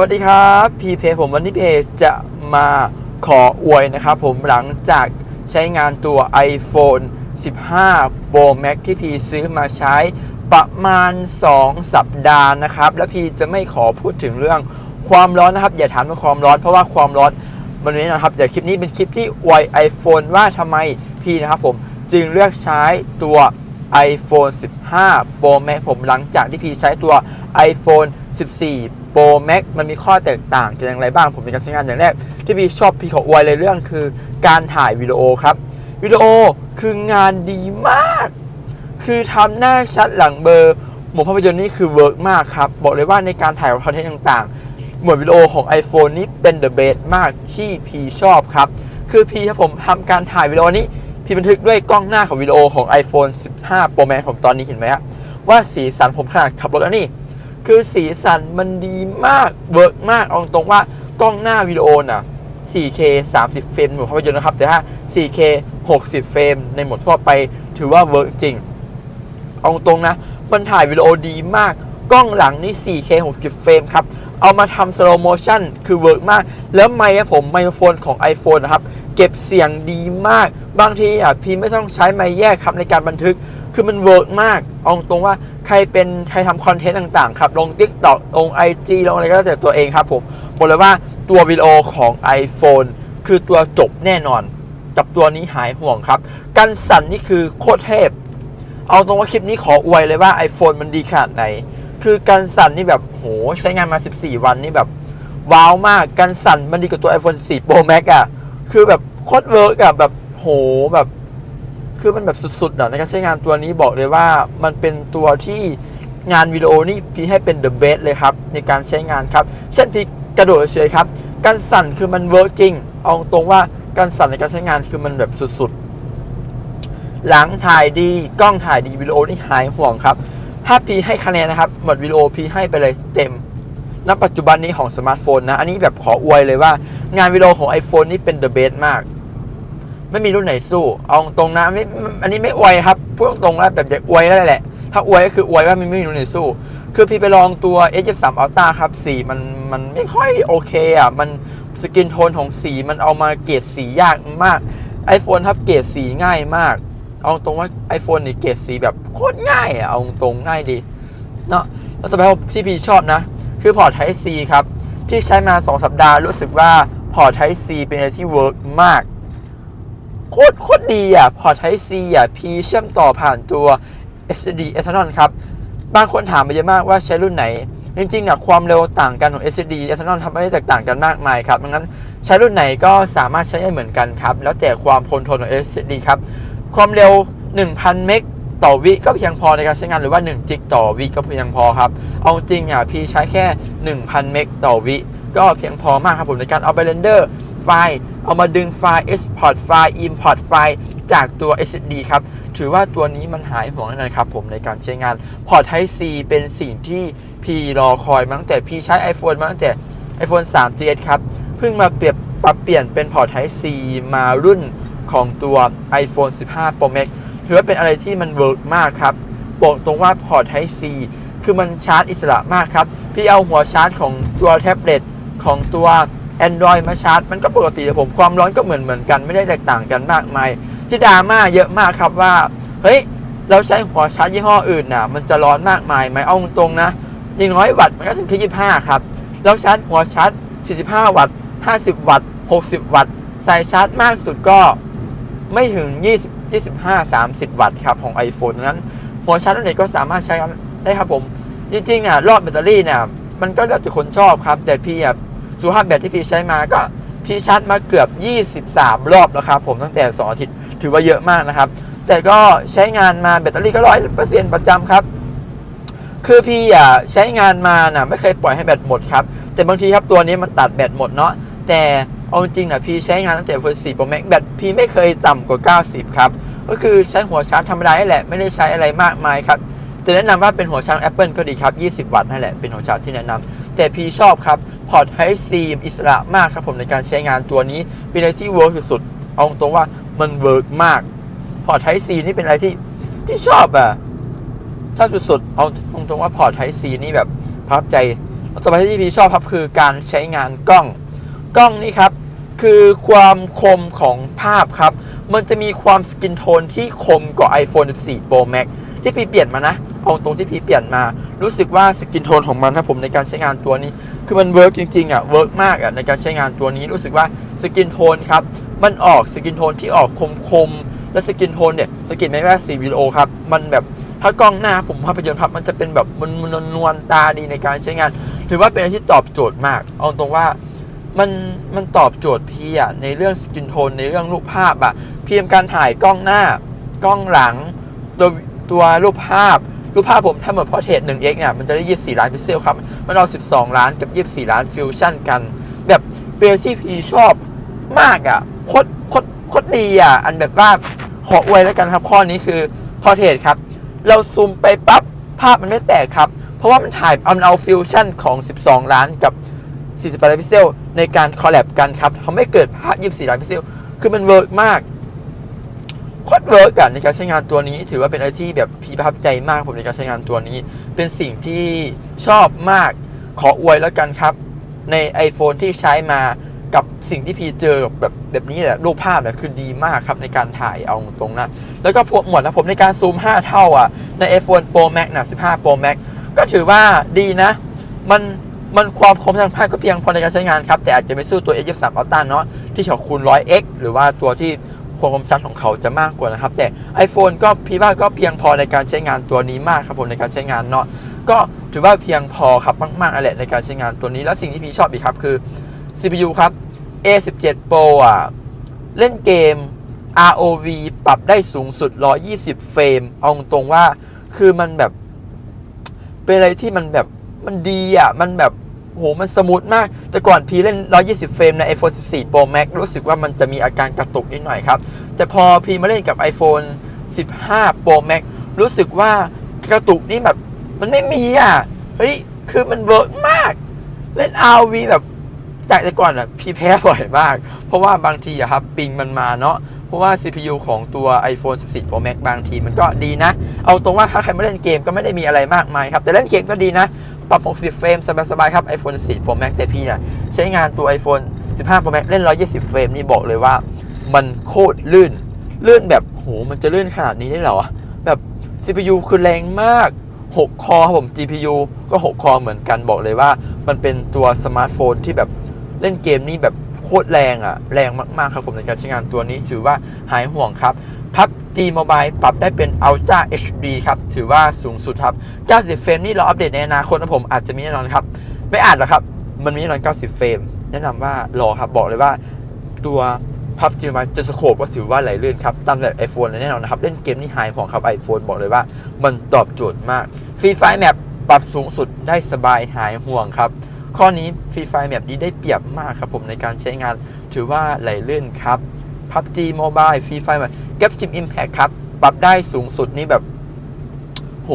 วัสดีครับพีเพผมวันนี้เพจะมาขออวยนะครับผมหลังจากใช้งานตัว iPhone 15 Pro Max ที่พีซื้อมาใช้ประมาณ 2 สัปดาห์นะครับ และพีจะไม่ขอพูดถึงเรื่องความร้อนนะครับ อย่าถามเรื่องความร้อนเพราะว่าความร้อนวันนี้นะครับเดี๋ยวคลิปนี้เป็นคลิปที่อวย iPhone ว่าทำไมพีนะครับผมจึงเลือกใช้ตัว iPhone 15 Pro Max ผมหลังจากที่พีใช้ตัว iPhone 14 Pro Max มันมีข้อแตกต่างกันอย่างไรบ้างผมในการใช้งานอย่างแรก ที่พี่ชอบพี่ขออวยเลยเรื่องคือการถ่ายวิดีโอครับวิดีโอคืองานดีมาก คือทำหน้าชัดหลังเบอร์หมวดภาพยนตร์นี่คือเวิร์กมากครับ บอกเลยว่าในการถ่ายคอนเทนต์ต่างๆ หมวดวิดีโอของ iPhone นี้เป็น the best มากที่พีชอบครับ คือพีถ้าผมทำการถ่ายวิดีโอนี้พี่บันทึกด้วยกล้องหน้าของวิดีโอของ iPhone 15 Pro Max ผมตอนนี้เห็นไหมฮะว่าสีสันผมขนาดขับรถแล้วนี่ คือสีสันมันดีมาก เวิร์กมากเอาตรงว่ากล้องหน้าวิดีโอน่ะ 4K 30 เฟรมหมดภาพยนตร์นะครับ แต่ถ้า 4K 60 เฟรมในโหมดทั่วไป ถือว่าเวิร์กจริง เอาตรงนะ มันถ่ายวิดีโอดีมาก กล้องหลังนี่ 4K 60 เฟรมครับ เอามาทำ slow motion คือเวิร์กมาก แล้วไมค์อะผมไมโครโฟนของ iPhone นะครับ เก็บเสียงดีมาก บางทีอะพี่ไม่ต้องใช้ไมค์แยกครับในการบันทึก คือมันเวิร์กมาก เอาตรงว่า ใครเป็นใครทำคอนเทนต์ต่างๆครับ ลง TikTok ลง IG ลงอะไรก็แล้วแต่ตัวเองครับผมบอกเลยว่าตัววิดีโอของ iPhone คือตัวจบแน่นอน กับตัวนี้หายห่วงครับการสั่นนี่คือโคตรเทพ เอาตรงว่าคลิปนี้ขออวยเลยว่า iPhone มันดีขนาดไหน คือการสั่นนี่แบบโหใช้งานมา 14 วันนี่แบบ ว้าวมากการสั่นมันดีกว่าตัว iPhone 14 Pro Max อะคือแบบโคตรเวิร์กอะแบบโหแบบ คือมันแบบสุดๆอะในการใช้งานตัวนี้บอกเลยว่ามันเป็นตัวที่งานวิดีโอนี่พี่ให้เป็น the best เลยครับ ในการใช้งานครับ เช่นพี่กระโดดเฉยครับการสั่นคือมันเวิร์กจริง เอาตรงว่าการสั่นในการใช้งานคือมันแบบสุดๆ หลังถ่ายดีกล้องถ่ายดีวิดีโอนี่หายห่วงครับถ้าพีให้คะแนนนะครับหมดวิดีโอพีให้ไปเลยเต็มณปัจจุบันนี้ของสมาร์ทโฟนนะ อันนี้แบบขออวยเลยว่า งานวิดีโอของ iPhone นี่เป็น the best มาก ไม่มีรุ่นไหนสู้ เอาตรงนะไม่อันนี้ไม่อวยครับพูดตรงแล้วแบบอยากอวยแล้วแหละ ถ้าอวยก็คืออวยว่ามันไม่มีรุ่นไหนสู้ คือพี่ไปลองตัว S23 Ultra ครับสีมันมันไม่ค่อยโอเคอะ มันสกินโทนของสีมันเอามาเกรดสียากมาก iPhone ครับเกรดสีง่ายมาก เอาตรงว่า iPhone นี่เกรดสีแบบโคตรง่ายอะเอาตรงง่ายดีเนาะแล้วต่อไปที่พี่ชอบนะ คือพอร์ต Type C ครับที่ใช้มา 2 สัปดาห์รู้สึกว่าพอร์ต Type C เป็นอะไรที่เวิร์กมาก โคตรโคตรดีอะ พอร์ต Type C อะพีเชื่อมต่อผ่านตัว SD Ethernet ครับ บางคนถามมาเยอะมากว่าใช้รุ่นไหน จริงๆอะความเร็วต่างกันของ SD Ethernet ทำไม่ได้แตกต่างกันมากมายครับดังนั้นใช้รุ่นไหนก็สามารถใช้ได้เหมือนกันครับ แล้วแต่ความทนทนของ SD ครับ ความเร็ว 1,000 เมกต่อวิก็เพียงพอในการใช้งานหรือว่า 1 จิกต่อวิก็เพียงพอครับ เอาจริงอะพี่ใช้แค่ 1,000 เมกต่อวิก็เพียงพอมากครับผมในการเอาไปเรนเดอร์ไฟล์ เอามาดึงไฟล์ export ไฟล์ import ไฟล์จากตัว SSD ครับ ถือว่าตัวนี้มันหายห่วงแน่นอนครับผมในการใช้งานพอร์ต Type C เป็นสิ่งที่พี่รอคอยมาตั้งแต่พี่ใช้ iPhone มาตั้งแต่ iPhone 3 GS ครับ เพิ่งมาเปรียบปรับเปลี่ยนเป็นพอร์ต Type C มารุ่นของตัว iPhone 15 Pro Max ถือว่าเป็นอะไรที่มันเวิร์กมากครับบอกตรงว่าพอร์ต Type C คือมันชาร์จอิสระมากครับ พี่เอาหัวชาร์จของตัวแท็บเล็ตของตัว Android มาชาร์จมันก็ปกติแต่ผม ความร้อนก็เหมือนเหมือนกันไม่ได้แตกต่างกันมากมายที่ดราม่าเยอะมากครับว่า เฮ้ย เราใช้หัวชาร์จยี่ห้ออื่นน่ะ มันจะร้อนมากมายไหมเอาตรงๆนะยิงร้อยวัตต์มันก็ถึงแค่25ครับแล้วชาร์จหัวชาร์จ45 วัตต์ 50 วัตต์ 60 วัตต์ ใส่ชาร์จมากสุดก็ไม่ถึง 20 25 30 วัตต์ครับของ iPhone นั้น หัวชาร์จตัวไหนก็สามารถใช้ได้ครับผม จริงๆอะรอบแบตเตอรี่เนี่ยมันก็แล้วแต่คนชอบครับ แต่พี่อะ สุภาพแบตที่พี่ใช้มาก็พี่ชาร์จมาเกือบ 23 รอบแล้วครับผมตั้งแต่2อาทิตย์ถือว่าเยอะมากนะครับ แต่ก็ใช้งานมาแบตเตอรี่ก็ร้อยเปอร์เซ็นต์ประจำครับ คือพี่อะใช้งานมาน่ะไม่เคยปล่อยให้แบตหมดครับ แต่บางทีครับตัวนี้มันตัดแบตหมดเนาะแต่เอาจริงๆนะพี่ใช้งานตั้งแต่ iPhone 4 Pro Max แบตพี่ไม่เคยต่ำกว่า 90 ครับ ก็คือใช้หัวชาร์จธรรมดาแหละไม่ได้ใช้อะไรมากมายครับแต่แนะนำว่าเป็นหัวชาร์จ Apple ก็ดีครับ 20 วัตต์นั่นแหละเป็นหัวชาร์จที่แนะนำ แต่พี่ชอบครับพอร์ต Type C อิสระมากครับผมในการใช้งานตัวนี้เป็นอะไรที่เวิร์กสุดๆเอาตรงว่ามันเวิร์กมากพอร์ต Type C นี่เป็นอะไรที่ที่ชอบอะชอบสุดๆเอาตรงๆว่าพอร์ต Type C นี่แบบประทับใจต่อไปที่พี่ชอบครับคือการใช้งานกล้อง กล้องนี่ครับ คือความคมของภาพครับ มันจะมีความสกินโทนที่คมกว่า iPhone 14 Pro Max ที่พี่เปลี่ยนมานะเอาตรงที่พี่เปลี่ยนมา รู้สึกว่าสกินโทนของมันครับผมในการใช้งานตัวนี้ คือมันเวิร์กจริงๆอะเวิร์กมากอะในการใช้งานตัวนี้รู้สึกว่าสกินโทนครับมันออกสกินโทนที่ออกคมๆและสกินโทนเนี่ยสกินไม่ว่าสีวิดีโอครับมันแบบถ้ากล้องหน้าผมภาพยนตร์ครับมันจะเป็นแบบมันมันนวลตาดีในการใช้งาน ถือว่าเป็นอะไรที่ตอบโจทย์มาก เอาตรงว่ามันมันตอบโจทย์พี่อะในเรื่องสกินโทนในเรื่องรูปภาพอะเพียงการถ่ายกล้องหน้ากล้องหลังตัวตัวรูปภาพ รูปภาพผมถ้าเหมือนพอเทร 1x เนี่ยมันจะได้24ล้านพิกเซลครับ มันเอา12ล้านกับ24ล้านฟิวชั่นกัน แบบเป็นที่พีชอบมากอะโคตรโคตรโคตรดีอะอันแบบว่าขออวยแล้วกันครับ ข้อนี้คือพอเทรครับ เราซูมไปปั๊บภาพมันไม่แตกครับ เพราะว่ามันถ่ายเอาเอาฟิวชั่นของ 12 ล้านกับ 48 ล้านพิกเซลในการคอลแลบกันครับทำให้เกิดภาพ 24 ล้านพิกเซล คือมันเวิร์กมาก โคตรเวิร์กอะในการใช้งานตัวนี้ ถือว่าเป็นอะไรที่แบบพีประทับใจมากผมในการใช้งานตัวนี้ เป็นสิ่งที่ชอบมากขออวยแล้วกันครับ ใน iPhone ที่ใช้มากับสิ่งที่พีเจอแบบแบบนี้แหละรูปภาพเนี่ยคือดีมากครับในการถ่ายเอาตรงนะแล้วก็พวกหมวดนะผมในการซูม 5 เท่าอะใน iPhone Pro Max นะ15 Pro Max ก็ถือว่าดีนะ มันมันความคมทางภาพก็เพียงพอในการใช้งานครับ แต่อาจจะไม่สู้ตัว S23 Ultra เนาะที่เขาคูณ 100x หรือว่าตัวที่ ความคมชัดของเขาจะมากกว่านะครับ แต่ iPhone ก็พี่ว่าก็เพียงพอในการใช้งานตัวนี้มากครับผมในการใช้งานเนาะก็ถือว่าเพียงพอครับมากๆอะไรในการใช้งานตัวนี้ แล้วสิ่งที่พี่ชอบอีกครับคือ CPU ครับ A17 Pro อะเล่นเกม ROV ปรับได้สูงสุด 120 เฟรม เอาตรงว่า คือมันแบบ เป็นอะไรที่มันแบบ มันดีอะ มันแบบ โหมันสมูทมาก แต่ก่อนพีเล่น 120 เฟรมใน iPhone 14 Pro Max รู้สึกว่ามันจะมีอาการกระตุกนิดหน่อยครับ แต่พอพีมาเล่นกับ iPhone 15 Pro Max รู้สึกว่ากระตุกนี่แบบมันไม่มีอะ เฮ้ย คือมันเวิร์กมาก เล่น RV แบบจากแต่ก่อนอะ พี่แพ้บ่อยมาก เพราะว่าบางทีอะครับ ปิงมันมาเนาะ เพราะว่า CPU ของตัว iPhone 14 Pro Max บางทีมันก็ดีนะ เอาตรงว่าถ้าใครไม่เล่นเกมก็ไม่ได้มีอะไรมากมายครับ แต่เล่นเกมก็ดีนะ ปรับ 60 เฟรมสบายๆครับ iPhone 14 Pro Max แต่พี่เนี่ยใช้งานตัว iPhone 15 Pro Max เล่น 120 เฟรมนี่บอกเลยว่า มันโคตรลื่น ลื่นแบบโหมันจะลื่นขนาดนี้ได้เหรอแบบ CPU คือแรงมาก 6 คอครับผม GPU ก็ 6 คอเหมือนกันบอกเลยว่า มันเป็นตัวสมาร์ทโฟนที่แบบเล่นเกมนี่แบบ โคตรแรงอะ่ะ แรงมากๆครับผมในการใช้งานตัวนี้ถือว่าหายห่วงครับ PUBG Mobile ปรับได้เป็น Ultra HD ครับถือว่าสูงสุดครับ 90 เฟรมนี่เราอัปเดตในอนาคตนะผมอาจจะมีแน่นอนครับ ไม่อาจหรอกครับ มันมีแน่นอน 90 เฟรมแนะนำว่ารอครับบอกเลยว่าตัว PUBG Mobile จะสโคปก็ถือว่าไหลลื่นครับตามแบบ iPhone เลยแน่นอนนะครับ เล่นเกมนี่หายห่วงครับ iPhone บอกเลยว่า มันตอบโจทย์มากฟรีไฟแมปปรับสูงสุดได้สบายหายห่วงครับ ข้อนี้ฟรีไฟแมปนี้ได้เปรียบมากครับผมในการใช้งานถือว่าไหลลื่นครับ PUBG Mobile ฟรีไฟแมปเก็บจิม Impact ครับ ปรับได้สูงสุดนี่แบบ โห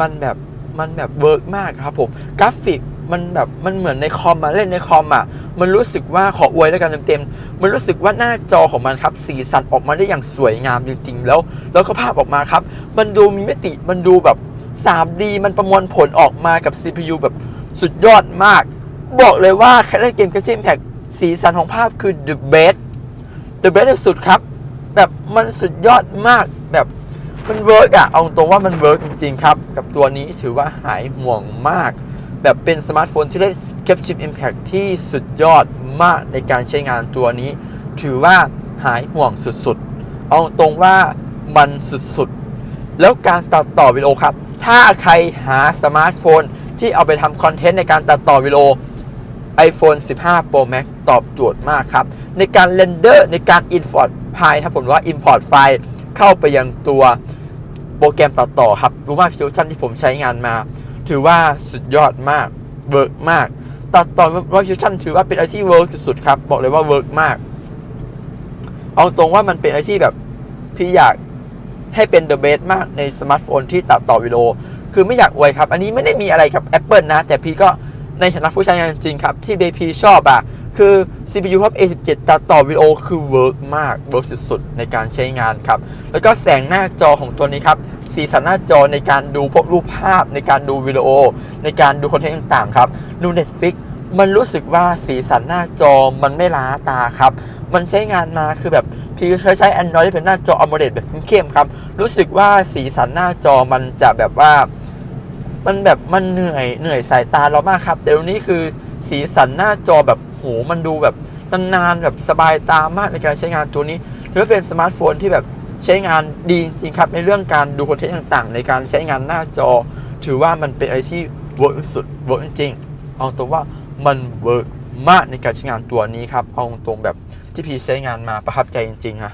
มันแบบมันแบบเวิร์กมากครับผม กราฟิกมันแบบมันเหมือนในคอมมาเล่นในคอมอะ มันรู้สึกว่าขออวยแล้วกันเต็มๆ มันรู้สึกว่าหน้าจอของมันครับ สีสันออกมาได้อย่างสวยงามจริงๆ แล้ว แล้วก็ภาพออกมาครับ มันดูมีมิติมันดูแบบ 3D มันประมวลผลออกมากับ CPU แบบ สุดยอดมาก บอกเลยว่าใครเล่นเกม Genshin Impact สีสันของภาพคือ the best the best สุดครับ แบบมันสุดยอดมากแบบมันเวิร์กอะเอาตรงว่ามันเวิร์กจริงๆครับ กับตัวนี้ถือว่าหายห่วงมาก แบบเป็นสมาร์ทโฟนที่เล่น Capture Impact ที่สุดยอดมากในการใช้งานตัวนี้ ถือว่าหายห่วงสุดๆ เอาตรงว่ามันสุดๆ แล้วการตัดต่อวิดีโอครับ ถ้าใครหาสมาร์ทโฟน ที่เอาไปทำคอนเทนต์ในการตัดต่อวิดีโอ iPhone 15 Pro Max ตอบโจทย์มากครับ ในการเรนเดอร์ในการ Import ไฟล์ถ้าผมว่า Import ไฟล์เข้าไปยังตัวโปรแกรมตัดต่อครับรู้ว่า Fusion ที่ผมใช้งานมา ถือว่าสุดยอดมากเวิร์กมาก ตัดต่อว่า Fusion ถือว่าเป็นอะไรที่เวิร์กสุดๆครับ บอกเลยว่าเวิร์กมาก เอาตรงว่ามันเป็นอะไรที่แบบพี่อยากให้เป็น the best มากในสมาร์ทโฟนที่ตัดต่อวิดีโอ คือไม่อยากอวยครับ อันนี้ไม่ได้มีอะไรกับ Apple นะ แต่พี่ก็ในฐานะผู้ใช้งานจริงครับ ที่ BP ชอบอะคือ CPU ครับ A17 ตัดต่อวิดีโอคือเวิร์กมากเวิร์กสุด ๆ ในการใช้งานครับ แล้วก็แสงหน้าจอของตัวนี้ครับ สีสีสันหน้าจอในการดูพวกรูปภาพ ในการดูวิดีโอ ในการดูคอนเทนต์ต่างๆ ครับ ดู Netflix มันรู้สึกว่าสีสันหน้าจอมันไม่ล้าตาครับ มันใช้งานมาคือแบบพี่เคยใช้ Android ที่เป็นหน้าจอ AMOLED แบบเข้มๆครับ รู้สึกว่าสีสันหน้าจอมันจะแบบว่า มันแบบมันเหนื่อยเหนื่อยสายตาเรามากครับ แต่ตรงนี้คือสีสันหน้าจอแบบโหมันดูแบบนานๆแบบสบายตามากในการใช้งานตัวนี้ถือว่าเป็นสมาร์ทโฟนที่แบบใช้งานดีจริงครับในเรื่องการดูคอนเทนต์ต่างๆ ในการใช้งานหน้าจอ ถือว่ามันเป็นอะไรที่เวิร์กสุดเวิร์กจริงเอาตรงว่า มันเวิร์กมากในการใช้งานตัวนี้ครับ เอาตรงแบบที่พีใช้งานมาประทับใจจริงๆอะ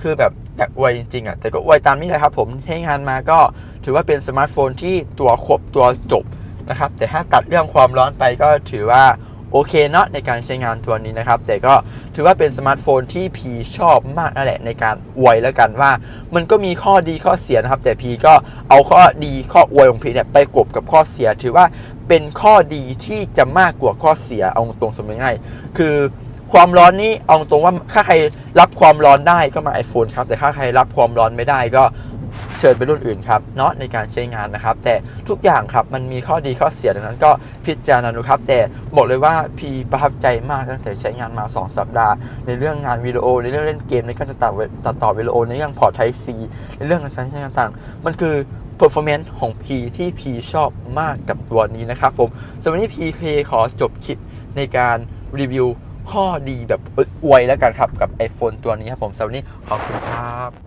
คือแบบอยากอวยจริงๆอะแต่ก็อวยตามนี้เลยครับผมใช้งานมาก็ถือว่าเป็นสมาร์ทโฟนที่ตัวครบตัวจบนะครับ แต่ถ้าตัดเรื่องความร้อนไปก็ถือว่า โอเคเนาะในการใช้งานตัวนี้นะครับ แต่ก็ถือว่าเป็นสมาร์ทโฟนที่พีชอบมากนั่นแหละในการอวยแล้วกันว่า มันก็มีข้อดีข้อเสียนะครับ แต่พีก็เอาข้อดีข้ออวยของพีเนี่ยไปกบกับข้อเสีย ถือว่าเป็นข้อดีที่จะมากกว่าข้อเสียเอาตรงสมมติง่ายๆคือความร้อนนี้เอาตรงว่าถ้าใครรับความร้อนได้ก็มา iPhone ครับ แต่ถ้าใครรับความร้อนไม่ได้ก็ เชิญไปรุ่นอื่นครับเนาะในการใช้งานนะครับ แต่ทุกอย่างครับมันมีข้อดีข้อเสียดังนั้นก็พิจารณาดูครับ แต่บอกเลยว่าพีประทับใจมากตั้งแต่ใช้งานมา 2 สัปดาห์ ในเรื่องงานวิดีโอ ในเรื่องเล่นเกมในการตัดต่อตัดต่อวิดีโอในเรื่องพอร์ตไทซีในเรื่องการใช้งานต่างๆมันคือ performance ของ P ที่ P ชอบมากกับตัวนี้นะครับผมสำหรับวันนี้ PK ขอจบคลิปในการรีวิวข้อดีแบบอวยแล้วกันครับกับ iPhone ตัวนี้ครับผมสำหรับวันนี้ขอบคุณครับ